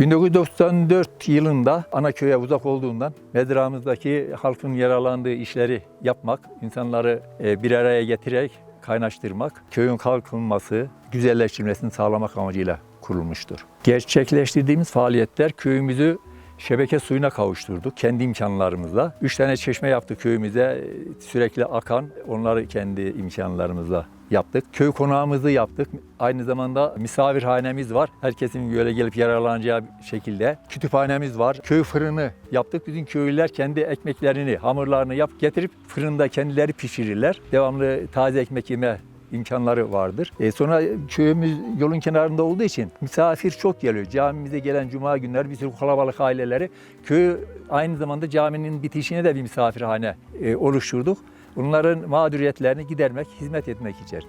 1994 yılında ana köye uzak olduğundan mezramızdaki halkın yararlandığı işleri yapmak, insanları e, bir araya getirerek kaynaştırmak, köyün kalkınması, güzelleştirilmesini sağlamak amacıyla kurulmuştur. Gerçekleştirdiğimiz faaliyetler köyümüzü şebeke suyuna kavuşturduk kendi imkanlarımızla. Üç tane çeşme yaptık köyümüze e, sürekli akan. Onları kendi imkanlarımızla yaptık. Köy konağımızı yaptık. Aynı zamanda misafirhanemiz var. Herkesin böyle gelip yararlanacağı şekilde. Kütüphanemiz var. Köy fırını yaptık. Bütün köylüler kendi ekmeklerini, hamurlarını yap getirip fırında kendileri pişirirler. Devamlı taze ekmek yeme imkanları vardır. E sonra köyümüz yolun kenarında olduğu için misafir çok geliyor. Camimize gelen cuma günleri bir sürü kalabalık aileleri köyü aynı zamanda caminin bitişine de bir misafirhane e, oluşturduk. Bunların mağduriyetlerini gidermek, hizmet etmek için.